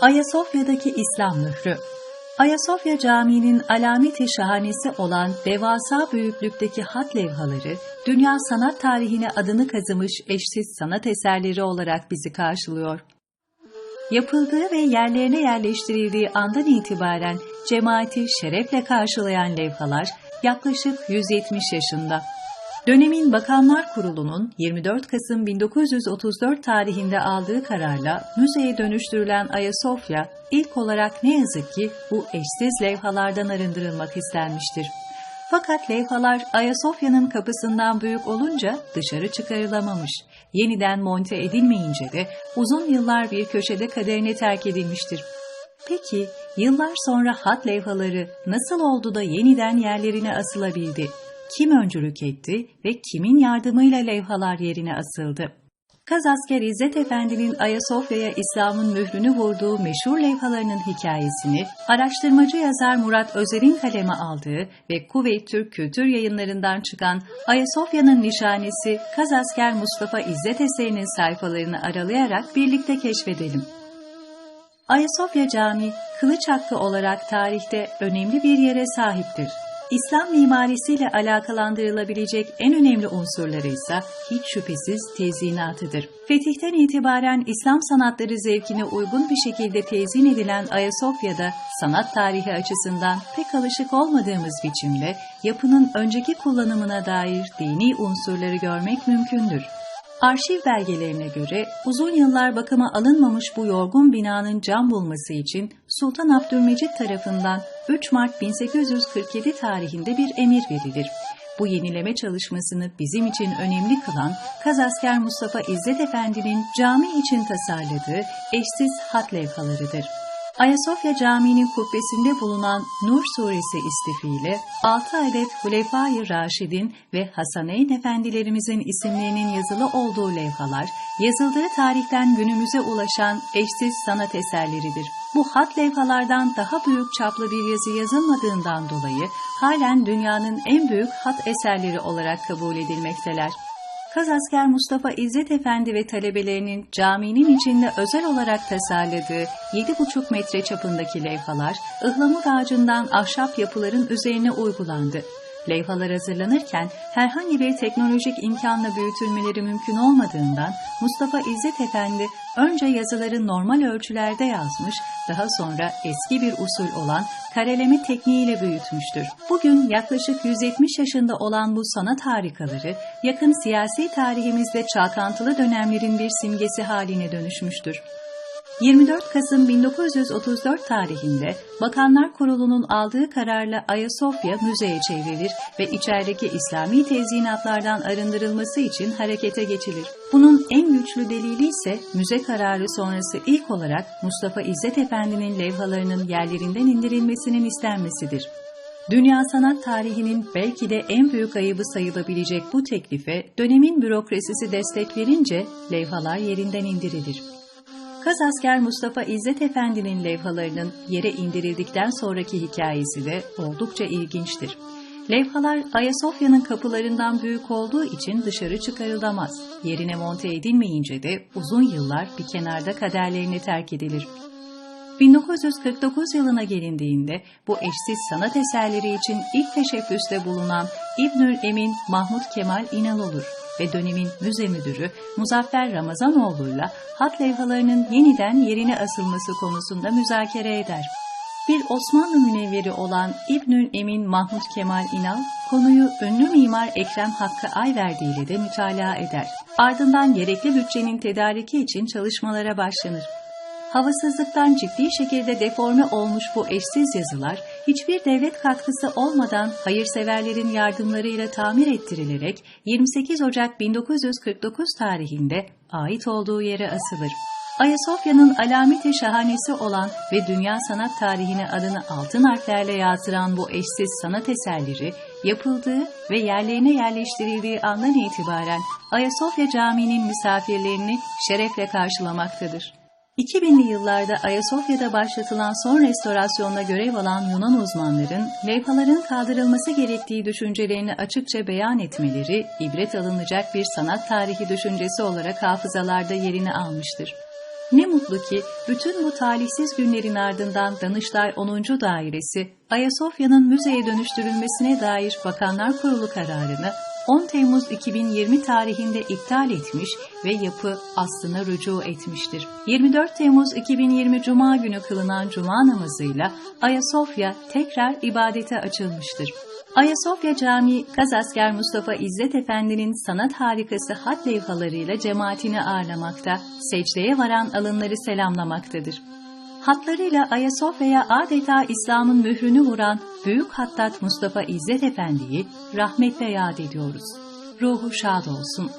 Ayasofya'daki İslam mührü Ayasofya Camii'nin alameti şahanesi olan devasa büyüklükteki hat levhaları, dünya sanat tarihine adını kazımış eşsiz sanat eserleri olarak bizi karşılıyor. Yapıldığı ve yerlerine yerleştirildiği andan itibaren cemaati şerefle karşılayan levhalar yaklaşık 170 yaşında. Dönemin Bakanlar Kurulu'nun 24 Kasım 1934 tarihinde aldığı kararla müzeye dönüştürülen Ayasofya ilk olarak ne yazık ki bu eşsiz levhalardan arındırılmak istenmiştir. Fakat levhalar Ayasofya'nın kapısından büyük olunca dışarı çıkarılamamış. Yeniden monte edilmeyince de uzun yıllar bir köşede kaderine terk edilmiştir. Peki yıllar sonra hat levhaları nasıl oldu da yeniden yerlerine asılabildi? Kim öncülük etti ve kimin yardımıyla levhalar yerine asıldı? Kazasker İzzet Efendi'nin Ayasofya'ya İslam'ın mührünü vurduğu meşhur levhalarının hikayesini araştırmacı yazar Murat Özer'in kaleme aldığı ve Kuveyt Türk Kültür Yayınlarından çıkan Ayasofya'nın Nişanesi Kazasker Mustafa İzzet eserinin sayfalarını aralayarak birlikte keşfedelim. Ayasofya Camii, kılıç hakkı olarak tarihte önemli bir yere sahiptir. İslam mimarisiyle alakalandırılabilecek en önemli unsurları ise hiç şüphesiz tezinatıdır. Fetihten itibaren İslam sanatları zevkine uygun bir şekilde tezin edilen Ayasofya'da sanat tarihi açısından pek alışık olmadığımız biçimde yapının önceki kullanımına dair dini unsurları görmek mümkündür. Arşiv belgelerine göre uzun yıllar bakıma alınmamış bu yorgun binanın cam bulması için Sultan Abdülmecit tarafından 3 Mart 1847 tarihinde bir emir verilir. Bu yenileme çalışmasını bizim için önemli kılan Kazasker Mustafa İzzet Efendi'nin cami için tasarladığı eşsiz hat levhalarıdır. Ayasofya Camii'nin kubbesinde bulunan Nur Suresi istifiyle 6 adet Hulefai Raşidin ve Hasaneyn Efendilerimizin isimlerinin yazılı olduğu levhalar, yazıldığı tarihten günümüze ulaşan eşsiz sanat eserleridir. Bu hat levhalardan daha büyük çaplı bir yazı yazılmadığından dolayı halen dünyanın en büyük hat eserleri olarak kabul edilmekteler. Kazasker Mustafa İzzet Efendi ve talebelerinin caminin içinde özel olarak tasarladığı 7,5 metre çapındaki levhalar, ıhlamur ağacından ahşap yapıların üzerine uygulandı. Levhalar hazırlanırken herhangi bir teknolojik imkanla büyütülmeleri mümkün olmadığından Mustafa İzzet Efendi önce yazıları normal ölçülerde yazmış, daha sonra eski bir usul olan kareleme tekniğiyle büyütmüştür. Bugün yaklaşık 170 yaşında olan bu sanat harikaları yakın siyasi tarihimizde çalkantılı dönemlerin bir simgesi haline dönüşmüştür. 24 Kasım 1934 tarihinde Bakanlar Kurulu'nun aldığı kararla Ayasofya müzeye çevrilir ve içerideki İslami tezyinatlardan arındırılması için harekete geçilir. Bunun en güçlü delili ise müze kararı sonrası ilk olarak Mustafa İzzet Efendi'nin levhalarının yerlerinden indirilmesinin istenmesidir. Dünya sanat tarihinin belki de en büyük ayıbı sayılabilecek bu teklife dönemin bürokrasisi destek verince levhalar yerinden indirilir. Kazasker Mustafa İzzet Efendi'nin levhalarının yere indirildikten sonraki hikayesi de oldukça ilginçtir. Levhalar Ayasofya'nın kapılarından büyük olduğu için dışarı çıkarılamaz. Yerine monte edilmeyince de uzun yıllar bir kenarda kaderlerini terk edilir. 1949 yılına gelindiğinde bu eşsiz sanat eserleri için ilk teşebbüste bulunan İbnül Emin Mahmut Kemal İnal olur ve dönemin müze müdürü Muzaffer Ramazanoğlu'yla hat levhalarının yeniden yerine asılması konusunda müzakere eder. Bir Osmanlı münevveri olan İbnül Emin Mahmut Kemal İnal, konuyu ünlü mimar Ekrem Hakkı Ayverdi ile de mütalaa eder. Ardından gerekli bütçenin tedariki için çalışmalara başlanır. Havasızlıktan ciddi şekilde deforme olmuş bu eşsiz yazılar, hiçbir devlet katkısı olmadan hayırseverlerin yardımlarıyla tamir ettirilerek 28 Ocak 1949 tarihinde ait olduğu yere asılır. Ayasofya'nın alameti şahanesi olan ve dünya sanat tarihine adını altın harflerle yazdıran bu eşsiz sanat eserleri, yapıldığı ve yerlerine yerleştirildiği andan itibaren Ayasofya Camii'nin misafirlerini şerefle karşılamaktadır. 2000'li yıllarda Ayasofya'da başlatılan son restorasyonda görev alan Yunan uzmanların levhaların kaldırılması gerektiği düşüncelerini açıkça beyan etmeleri ibret alınacak bir sanat tarihi düşüncesi olarak hafızalarda yerini almıştır. Ne mutlu ki bütün bu talihsiz günlerin ardından Danıştay 10. Dairesi Ayasofya'nın müzeye dönüştürülmesine dair Bakanlar Kurulu kararını 10 Temmuz 2020 tarihinde iptal etmiş ve yapı aslına rücu etmiştir. 24 Temmuz 2020 Cuma günü kılınan Cuma namazıyla Ayasofya tekrar ibadete açılmıştır. Ayasofya Camii, Gazasker Mustafa İzzet Efendi'nin sanat harikası hat levhalarıyla cemaatini ağırlamakta, secdeye varan alınları selamlamaktadır. Hatlarıyla Ayasofya'ya adeta İslam'ın mührünü vuran Büyük Hattat Mustafa İzzet Efendi'yi rahmetle yad ediyoruz. Ruhu şad olsun.